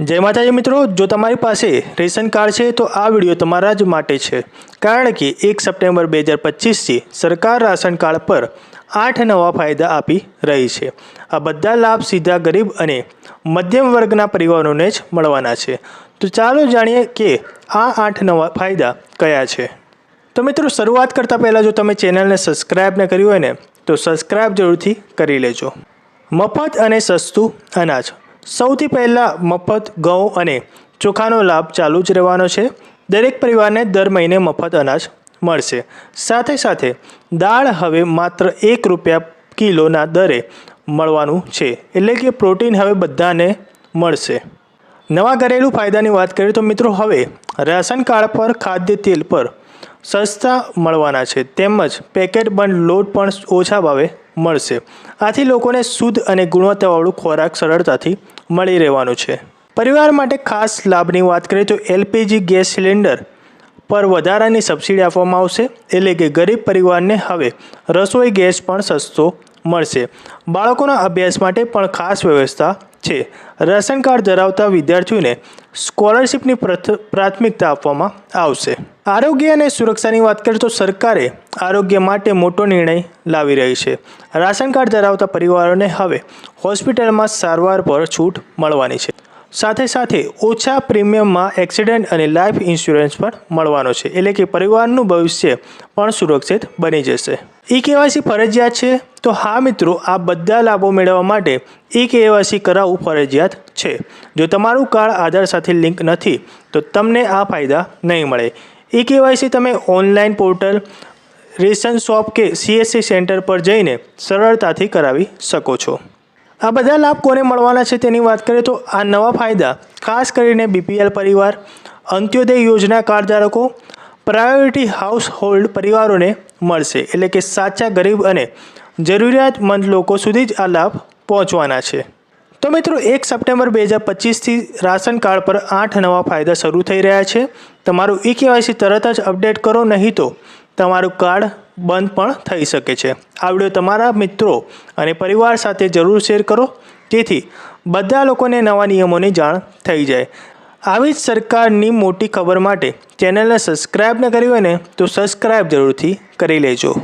જય માતાજી મિત્રો, જો તમારી પાસે રેશન કાર્ડ છે, તો આ વીડિયો તમારા જ માટે છે. કારણ કે એક સપ્ટેમ્બર બે હજાર પચીસથી સરકાર રાશન કાર્ડ પર આઠ નવા ફાયદા આપી રહી છે. આ બધા લાભ સીધા ગરીબ અને મધ્યમ વર્ગના પરિવારોને જ મળવાના છે. તો ચાલો જાણીએ કે આ આઠ નવા ફાયદા કયા છે. તો મિત્રો, શરૂઆત કરતાં પહેલાં જો તમે ચેનલને સબસ્ક્રાઈબ ન કરી હોય ને, તો સબસ્ક્રાઈબ જરૂરથી કરી લેજો. મફત અને સસ્તું અનાજ. સૌથી પહેલાં મફત, ઘઉં અને ચોખાનો લાભ ચાલુ જ રહેવાનો છે. દરેક પરિવારને દર મહિને મફત અનાજ મળશે. સાથે સાથે દાળ હવે માત્ર એક રૂપિયા કિલોના દરે મળવાનું છે. એટલે કે પ્રોટીન હવે બધાને મળશે. નવા ઘરેલું ફાયદાની વાત કરીએ તો મિત્રો હવે રાશન કાર્ડ પર ખાદ્ય તેલ પર સસ્તા મળવાના છે. તેમજ પેકેટ બંધ લોટ પણ ઓછા ભાવે મળશે. આથી લોકોને શુદ્ધ અને ગુણવત્તાવાળું ખોરાક સરળતાથી મળી રહેવાનું છે. પરિવાર માટે ખાસ લાભની વાત કરીએ તો એલપીજી ગેસ સિલિન્ડર પર વધારાની સબસિડી આપવામાં આવશે. એટલે કે ગરીબ પરિવારને હવે રસોઈ ગેસ પણ સસ્તો મળશે. બાળકોના અભ્યાસ માટે પણ ખાસ વ્યવસ્થા છે. રાશન કાર્ડ ધરાવતા વિદ્યાર્થીઓને સ્કોલરશિપની પ્રથ- પ્રાથમિકતા આપવામાં આવશે. આરોગ્ય અને સુરક્ષાની વાત કરીએ તો સરકારે આરોગ્ય માટે મોટો નિર્ણય લાવી રહી છે. રાશન કાર્ડ ધરાવતા પરિવારોને હવે હોસ્પિટલમાં સારવાર પર છૂટ મળવાની છે. સાથે સાથે ઓછા પ્રીમિયમમાં એક્સિડન્ટ અને લાઈફ ઇન્સ્યોરન્સ પણ મળવાનો છે. એટલે કે પરિવારનું ભવિષ્ય પણ સુરક્ષિત બની જશે. ઈ કેવાયસી ફરજિયાત છે? તો હા મિત્રો, આ બધા લાભો મેળવવા માટે ઈ કેવાયસી કરાવવું ફરજિયાત છે. જો તમારું કાર્ડ આધાર સાથે લિંક નથી, તો તમને આ ફાયદા નહીં મળે. ઈ કેવાયસી તમે ઓનલાઈન પોર્ટલ, રેશન શોપ કે સીએસસી સેન્ટર પર જઈને સરળતાથી કરાવી શકો છો. આ બધા લાભ કોને મળવાના છે તેની વાત કરીએ તો આ નવા ફાયદા, ખાસ કરીને બીપીએલ પરિવાર, અંત્યોદય યોજના કાર્ડ ધારકો, પ્રાયોરિટી હાઉસ હોલ્ડ પરિવારોને મળશે. એટલે કે સાચા ગરીબ અને જરૂરિયાતમંદ લોકો સુધી જ આ લાભ પહોંચવાના છે. તો મિત્રો, એક સપ્ટેમ્બર બે હજાર પચીસથી રાશન કાર્ડ પર આઠ નવા ફાયદા શરૂ થઈ રહ્યા છે. તમારું ઈ કેવાયસી તરત જ અપડેટ કરો, નહીં તો તમારું કાર્ડ બંધ પણ થઈ શકે છે. આ વીડિયો તમારા મિત્રો અને પરિવાર સાથે જરૂર શેર કરો, જેથી બધા લોકોને નવા નિયમોની જાણ થઈ જાય. આવી જ સરકારની મોટી ખબર માટે ચેનલને સબસ્ક્રાઈબ ન કરી હોય ને, તો સબસ્ક્રાઈબ જરૂરથી કરી લેજો.